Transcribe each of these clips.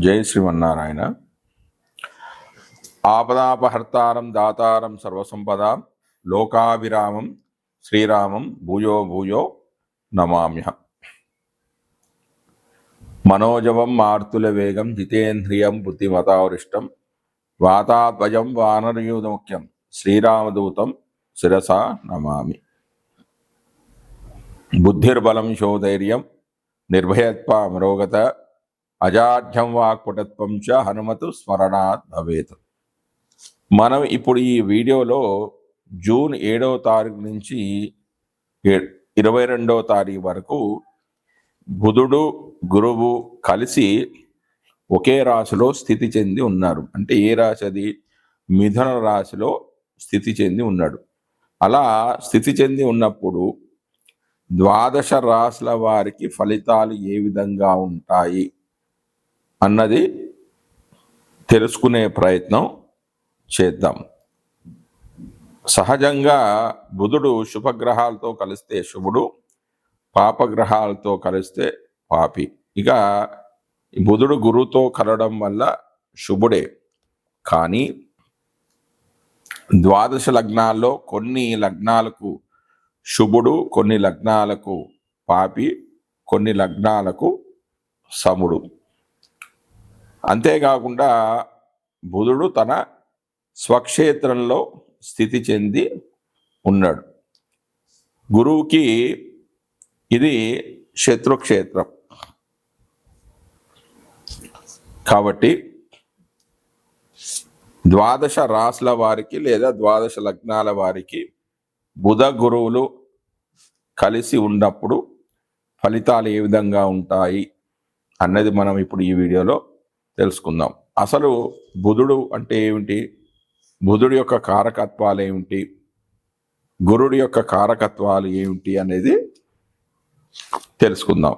జై శ్రీమన్నారాయణ. ఆపదాపహర్తారం దాతారం సర్వసంపద లోకాభిరామం శ్రీరామం భూయో భూయో నమామ్య మనోజవం మార్తుల వేగం జితేంద్రియం బుద్ధిమతావరిష్టం వాతాద్వయం వానరయూధముఖ్యం శ్రీరామదూతం శిరస నమామి. బుద్ధిర్బలం శోధైర్యం నిర్భయత్వ అమరోగత అజాఢ్యం వాక్పటత్వం చ హనుమతు స్మరణాత్ భవేత్. మనం ఇప్పుడు ఈ వీడియోలో జూన్ ఏడవ తారీఖు నుంచి ఏ- ఇరవై రెండవ తారీఖు వరకు బుధుడు గురువు కలిసి ఒకే రాశిలో స్థితి చెంది ఉన్నారు. అంటే ఏ రాశి అది మిథున రాశిలో స్థితి చెంది ఉన్నాడు. అలా స్థితి చెంది ఉన్నప్పుడు ద్వాదశ రాశుల వారికి ఫలితాలు ఏ విధంగా ఉంటాయి? అన్నది తెలుసుకునే ప్రయత్నం చేద్దాం. సహజంగా బుధుడు శుభగ్రహాలతో కలిస్తే శుభుడు పాపగ్రహాలతో కలిస్తే పాపి. ఇక బుధుడు గురువుతో కలవడం వల్ల శుభుడే. కానీ ద్వాదశ లగ్నాల్లో కొన్ని లగ్నాలకు శుభుడు కొన్ని లగ్నాలకు పాపి కొన్ని లగ్నాలకు సముడు. అంతేకాకుండా బుధుడు తన స్వక్షేత్రంలో స్థితి చెంది ఉన్నాడు. గురువుకి ఇది శత్రుక్షేత్రం. కాబట్టి ద్వాదశ రాసుల వారికి లేదా ద్వాదశ లగ్నాల వారికి బుధ గురువులు కలిసి ఉన్నప్పుడు ఫలితాలు ఏ విధంగా ఉంటాయి అన్నది మనం ఇప్పుడు ఈ వీడియోలో తెలుసుకుందాం. అసలు బుధుడు అంటే ఏమిటి? బుధుడి యొక్క కారకత్వాలు ఏమిటి? గురుడి యొక్క కారకత్వాలు ఏమిటి అనేది తెలుసుకుందాం.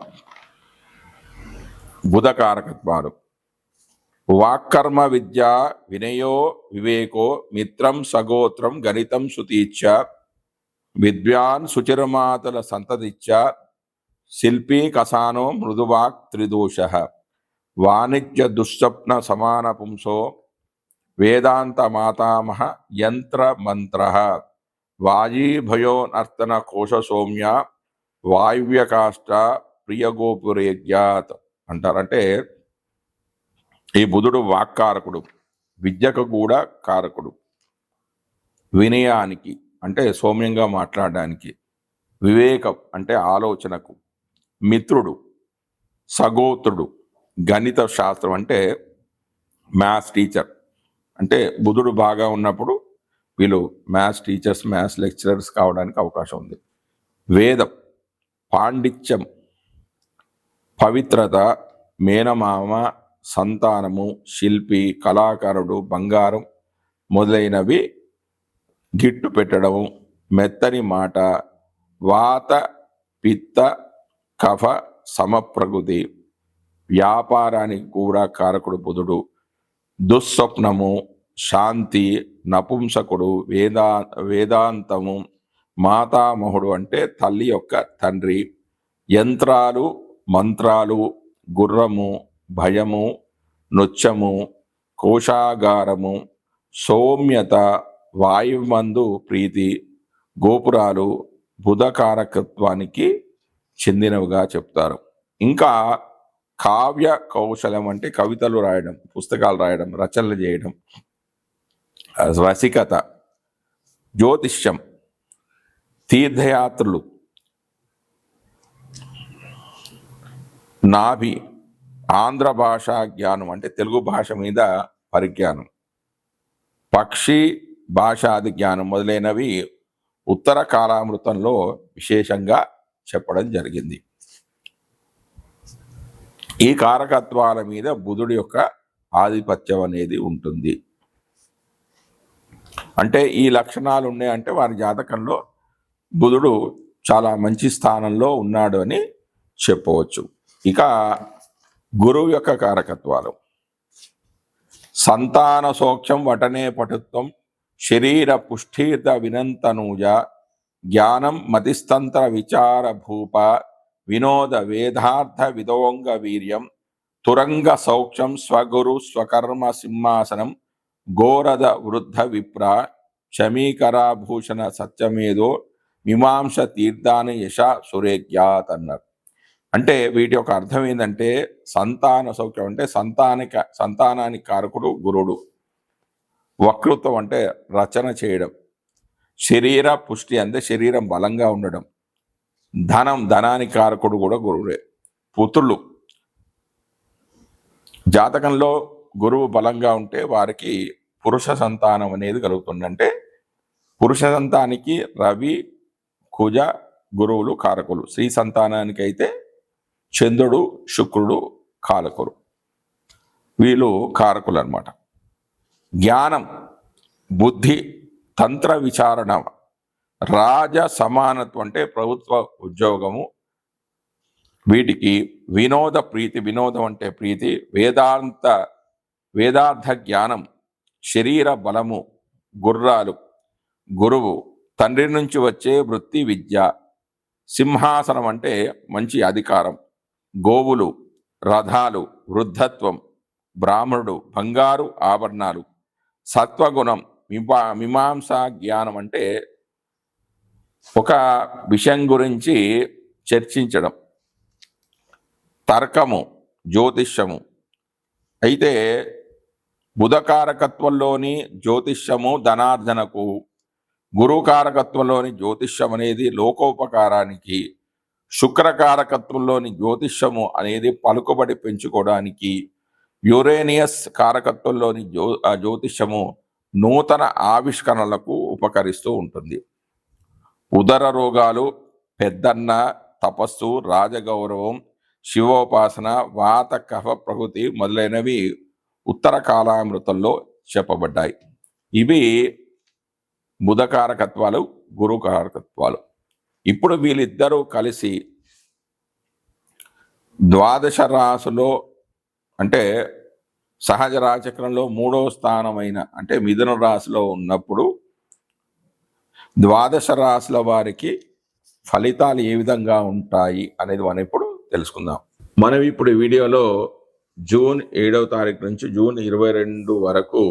బుధ కారకత్వాలు. వాక్కర్మ విద్య వినయో వివేకో మిత్రం సగోత్రం గణితం సుతీచ్చ విద్వాన్ సుచిరమాతల సంతతిచ్చ శిల్పీ కసానో మృదువాక్ త్రిదోష వాణిజ్య దుస్వప్న సమాన పుంసో వేదాంత మాతామహ యంత్ర మంత్ర. వాజీభయో నర్తన కోశ సౌమ్య వాయువ్యకాష్ట ప్రియగోపురేగ్యాత్ అంటారంటే ఈ బుధుడు వాక్కారకుడు విద్యకు కూడా కారకుడు. వినయానికి అంటే సౌమ్యంగా మాట్లాడడానికి వివేకం అంటే ఆలోచనకు మిత్రుడు సగోత్రుడు. గణిత శాస్త్రం అంటే మ్యాథ్స్ టీచర్. అంటే బుధుడు బాగా ఉన్నప్పుడు వీళ్ళు మ్యాథ్స్ టీచర్స్ మ్యాథ్స్ లెక్చరర్స్ కావడానికి అవకాశం ఉంది. వేదం పాండిత్యం పవిత్రత మేనమామ సంతానము శిల్పి కళాకారుడు బంగారం మొదలైనవి గిట్టు పెట్టడం మెత్తని మాట వాత పిత్త కఫ సమప్రకృతి వ్యాపారానికి కూడా కారకుడు బుధుడు. దుస్వప్నము శాంతి నపుంసకుడు వేదా వేదాంతము మాతామహుడు అంటే తల్లి యొక్క తండ్రి. యంత్రాలు మంత్రాలు గుర్రము భయము నృత్యము కోశాగారము సౌమ్యత వాయుమందు ప్రీతి గోపురాలు బుధకారకత్వానికి చెందినవిగా చెప్తారు. ఇంకా కావ్య కౌశలం అంటే కవితలు రాయడం పుస్తకాలు రాయడం రచనలు చేయడం. రసికత జ్యోతిష్యం తీర్థయాత్రలు నాభి ఆంధ్ర భాషా జ్ఞానం అంటే తెలుగు భాష మీద పరిజ్ఞానం. పక్షి భాషాది జ్ఞానం మొదలైనవి ఉత్తర కాలామృతంలో విశేషంగా చెప్పడం జరిగింది. ఈ కారకత్వాల మీద బుధుడి యొక్క ఆధిపత్యం అనేది ఉంటుంది. అంటే ఈ లక్షణాలు ఉన్నాయంటే వారి జాతకంలో బుధుడు చాలా మంచి స్థానంలో ఉన్నాడు అని చెప్పవచ్చు. ఇక గురువు యొక్క కారకత్వాలు. సంతాన సోక్షం వటనే పటుత్వం శరీర పుష్ఠీత వినంతనూజ జ్ఞానం మతిస్తంత్ర విచార భూప వినోద వేదార్థ విదోంగ వీర్యం తురంగ సౌఖ్యం స్వగురు స్వకర్మ సింహాసనం గోరద వృద్ధ విప్ర క్షమీకరాభూషణ సత్యమేదో మీమాంస తీర్థాని యశ సురేఖ్యాత్ అన్నారు అంటే వీటి యొక్క అర్థం ఏంటంటే సంతాన సౌఖ్యం అంటే సంతానిక సంతానానికి కారకుడు గురుడు. వక్తృత్వం అంటే రచన చేయడం. శరీర పుష్టి అంటే శరీరం బలంగా ఉండడం. ధనం ధనానికి కారకుడు కూడా గురువుడే పుత్రులు. జాతకంలో గురువు బలంగా ఉంటే వారికి పురుష సంతానం అనేది కలుగుతుందంటే పురుష సంతానికి రవి కుజ గురువులు కారకులు. స్త్రీ సంతానానికి అయితే చంద్రుడు శుక్రుడు కారకులు వీళ్ళు కారకులు అన్నమాట జ్ఞానం బుద్ధి తంత్ర విచారణ రాజ సమానత్వం అంటే ప్రభుత్వ ఉద్యోగము. వీటికి వినోద ప్రీతి వినోదం అంటే ప్రీతి వేదాంత వేదార్థ జ్ఞానం శరీర బలము గుర్రాలు గురువు తండ్రి నుంచి వచ్చే వృత్తి విద్య సింహాసనం అంటే మంచి అధికారం గోవులు రథాలు వృద్ధత్వం బ్రాహ్మణుడు బంగారు ఆభరణాలు సత్వగుణం మిమా మీమాంసా జ్ఞానం అంటే ఒక విషయం గురించి చర్చించడం. తర్కము జ్యోతిష్యము. అయితే బుధకారకత్వంలోని జ్యోతిష్యము ధనార్జనకు గురుకారకత్వంలోని జ్యోతిష్యం అనేది లోకోపకారానికి శుక్రకారకత్వంలోని జ్యోతిష్యము అనేది పలుకుబడి పెంచుకోవడానికి యురేనియస్ కారకత్వంలోని జ్యో జ్యోతిష్యము నూతన ఆవిష్కరణలకు ఉపకరిస్తూ ఉంటుంది. ఉదర రోగాలు పెద్దన్న తపస్సు రాజగౌరవం శివోపాసన వాత కఫ ప్రకృతి మొదలైనవి ఉత్తర కాలామృతంలో చెప్పబడ్డాయి. ఇవి బుధకారకత్వాలు గురుకారకత్వాలు. ఇప్పుడు వీళ్ళిద్దరూ కలిసి ద్వాదశ రాశిలో అంటే సహజ రాచక్రంలో మూడో స్థానమైన అంటే మిథున రాశిలో ఉన్నప్పుడు ద్వాదశ రాశుల వారికి ఫలితాలు ఏ విధంగా ఉంటాయి అనేది మనం ఇప్పుడు తెలుసుకుందాం. మనం ఇప్పుడు వీడియోలో జూన్ ఏడవ తారీఖు నుంచి జూన్ ఇరవై రెండు వరకు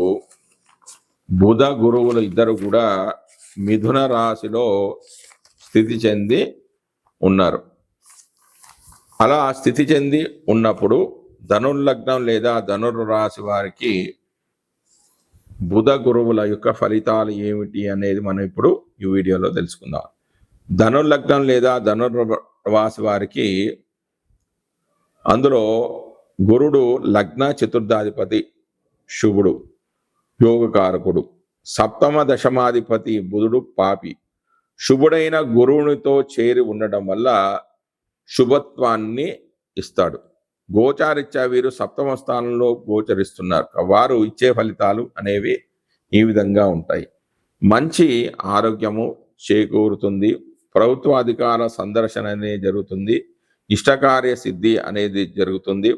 బుధ గురువులు ఇద్దరు కూడా మిథున రాశిలో స్థితి చెంది ఉన్నారు. అలా స్థితి చెంది ఉన్నప్పుడు ధనుర్లగ్నం లేదా ధనుర్ రాశి వారికి బుధ గురువుల యొక్క ఫలితాలు ఏమిటి అనేది మనం ఇప్పుడు ఈ వీడియోలో తెలుసుకుందాం. ధనుర్లగ్నం లేదా ధనుర్వాసి వారికి అందులో గురుడు లగ్న చతుర్థాధిపతి శుభుడు యోగకారకుడు. సప్తమ దశమాధిపతి బుధుడు పాపి. శుభుడైన గురువునితో చేరి ఉండడం వల్ల శుభత్వాన్ని ఇస్తాడు. గోచారిత్యా వీరు సప్తమ స్థానంలో గోచరిస్తున్నారు. వారు ఇచ్చే ఫలితాలు అనేవి ఈ విధంగా ఉంటాయి. మంచి ఆరోగ్యము చేకూరుతుంది. ప్రభుత్వ అధికార సందర్శన అనేది జరుగుతుంది. ఇష్టకార్య సిద్ధి అనేది జరుగుతుంది.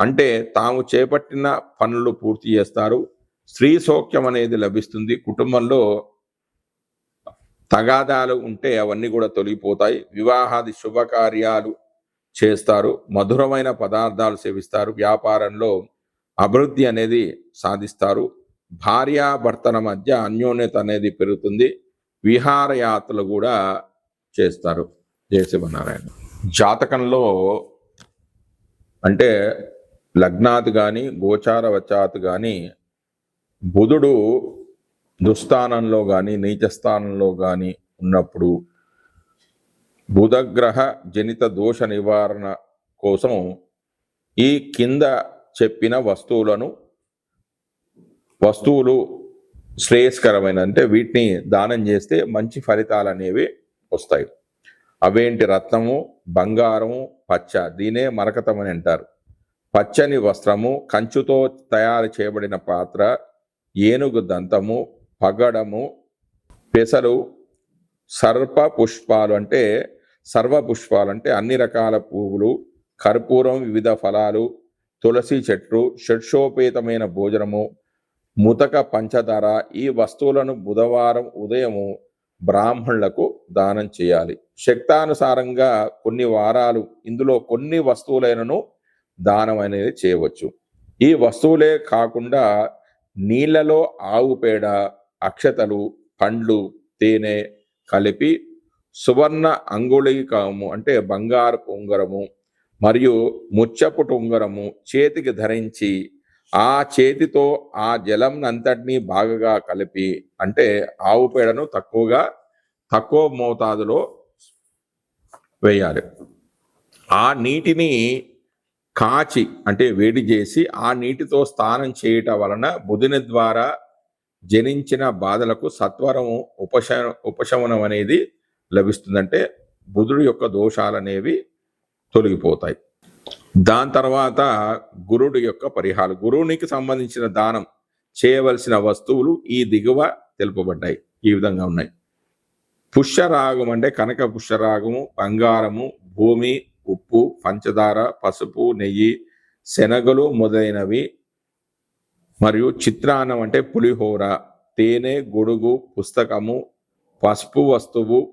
అంటే తాము చేపట్టిన పనులు పూర్తి చేస్తారు. స్త్రీ సౌఖ్యం అనేది లభిస్తుంది. కుటుంబంలో తగాదాలు ఉంటే అవన్నీ కూడా తొలగిపోతాయి. వివాహాది శుభకార్యాలు చేస్తారు మధురమైన పదార్థాలు సేవిస్తారు వ్యాపారంలో అభివృద్ధి అనేది సాధిస్తారు. భార్యాభర్తల మధ్య అన్యోన్యత అనేది పెరుగుతుంది. విహారయాత్రలు కూడా చేస్తారు. జయశివనారాయణ జాతకంలో అంటే లగ్నాత్ కానీ గోచార వచాత్ కానీ బుధుడు దుస్థానంలో కానీ నీచస్థానంలో కానీ ఉన్నప్పుడు బుధగ్రహ జనిత దోష నివారణ కోసం ఈ కింద చెప్పిన వస్తువులను వస్తువులు శ్రేయస్కరమైన అంటే వీటిని దానం చేస్తే మంచి ఫలితాలు అనేవి వస్తాయి. అవేంటి? రత్నము బంగారము పచ్చ. దీనే మరకతమని అంటారు. పచ్చని వస్త్రము కంచుతో తయారు చేయబడిన పాత్ర ఏనుగు దంతము పగడము పెసలు సర్ప పుష్పాలు అంటే సర్వ పుష్పాలు అంటే అన్ని రకాల పువ్వులు కర్పూరం వివిధ ఫలాలు తులసి చెట్లు షడ్షోపేతమైన భోజనము ముతక పంచదార ఈ వస్తువులను బుధవారం ఉదయము బ్రాహ్మణులకు దానం చేయాలి. శక్తానుసారంగా కొన్ని వారాలు ఇందులో కొన్ని వస్తువులైనను దానం అనేది చేయవచ్చు. ఈ వస్తువులే కాకుండా నీళ్ళలో ఆవు పేడ అక్షతలు పండ్లు తేనె కలిపి సువర్ణ అంగుళీకము అంటే బంగారపు ఉంగరము మరియు ముచ్చపుటు ఉంగరము చేతికి ధరించి ఆ చేతితో ఆ జలంనంతటినీ బాగా కలిపి అంటే ఆవు పేడను తక్కువగా తక్కువ మోతాదులో వేయాలి. ఆ నీటిని కాచి అంటే వేడి చేసి ఆ నీటితో స్నానం చేయటం వలన బుధుని ద్వారా జనించిన బాధలకు సత్వరము ఉపశ ఉపశమనం అనేది లభిస్తుందంటే బుధుడు యొక్క దోషాలు అనేవి తొలగిపోతాయి. దాని తర్వాత గురుడు యొక్క పరిహారం గురువునికి సంబంధించిన దానం చేయవలసిన వస్తువులు ఈ దిగువ తెలుపబడ్డాయి. ఈ విధంగా ఉన్నాయి. పుష్యరాగం అంటే కనక పుష్యరాగము బంగారము భూమి ఉప్పు పంచదార పసుపు నెయ్యి శనగలు మొదలైనవి మరియు చిత్రాన్నం అంటే పులిహోర. తేనె గొడుగు పుస్తకము పసుపు వస్తువు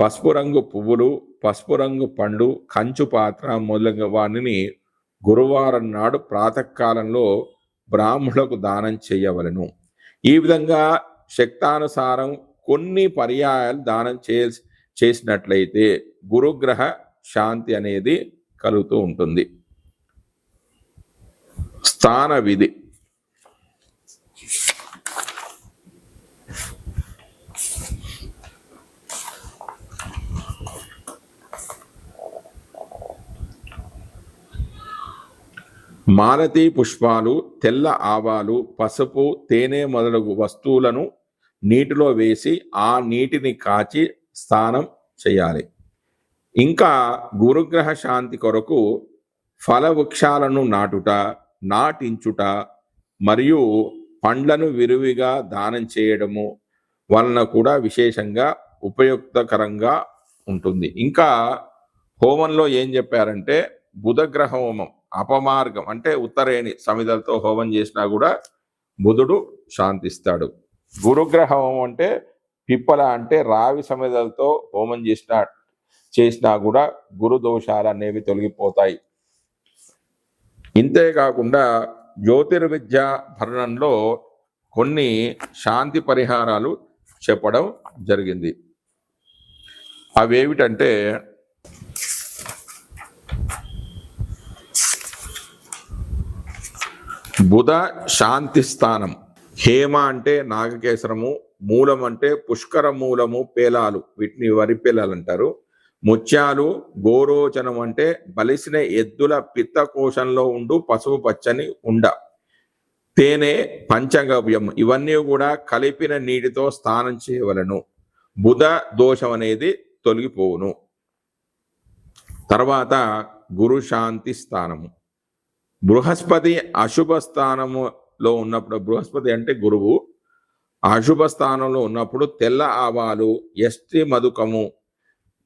పసుపు రంగు పువ్వులు పసుపు రంగు పండు కంచు పాత్ర మొదలగు వాటిని గురువారం నాడు ప్రాతకాలంలో బ్రాహ్మణులకు దానం చేయవలను. ఈ విధంగా శక్తానుసారం కొన్ని పర్యాయాలు దానం చే చేసినట్లయితే గురుగ్రహ శాంతి అనేది కలుగుతూ ఉంటుంది. స్థాన విధి. మాలతీ పుష్పాలు తెల్ల ఆవాలు పసుపు తేనె మొదలగు వస్తువులను నీటిలో వేసి ఆ నీటిని కాచి స్నానం చేయాలి. ఇంకా గురుగ్రహ శాంతి కొరకు ఫల వృక్షాలను నాటుట నాటించుట మరియు పండ్లను విరివిగా దానం చేయడము వలన కూడా విశేషంగా ఉపయుక్తకరంగా ఉంటుంది. ఇంకా హోమంలో ఏం చెప్పారంటే బుధగ్రహ హోమం. అపమార్గం అంటే ఉత్తరేణి సమిధలతో హోమం చేసినా కూడా బుధుడు శాంతిస్తాడు. గురుగ్రహ హోమం అంటే పిప్పల అంటే రావి సమిధలతో హోమం చేసిన చేసినా కూడా గురు దోషాలు అనేవి తొలగిపోతాయి. ఇంతేకాకుండా జ్యోతిర్విద్య భరణంలో కొన్ని శాంతి పరిహారాలు చెప్పడం జరిగింది. అవేమిటంటే బుధ శాంతి స్థానం. హేమ అంటే నాగకేసరము మూలం అంటే పుష్కర మూలము పేలాలు. వీటిని వరి పేలాలు అంటారు. ముత్యాలు గోరోచనం అంటే బలిసిన ఎద్దుల పిత్త కోశంలో ఉండు పసుపు పచ్చని ఉండ. తేనె పంచగవ్యం ఇవన్నీ కూడా కలిపిన నీటితో స్నానం చేయవలను. బుధ దోషం అనేది తొలగిపోవును. తర్వాత గురు శాంతి స్థానము. బృహస్పతి అశుభ స్థానములో ఉన్నప్పుడు బృహస్పతి అంటే గురువు అశుభ స్థానంలో ఉన్నప్పుడు తెల్ల ఆవాలు ఎస్టి మధుకము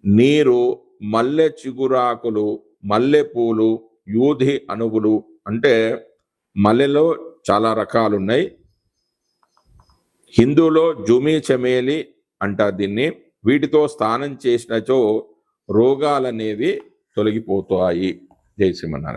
నీరు మల్లె చిగురాకులు మల్లె పూలు యూధి అణువులు అంటే మల్లెలో చాలా రకాలు ఉన్నాయి హిందూలో జుమి చమేలి అంటారు దీన్ని. వీటితో స్నానం చేసినచో రోగాలనేవి తొలగిపోతాయి. జై శ్రీమన్నారాయణ.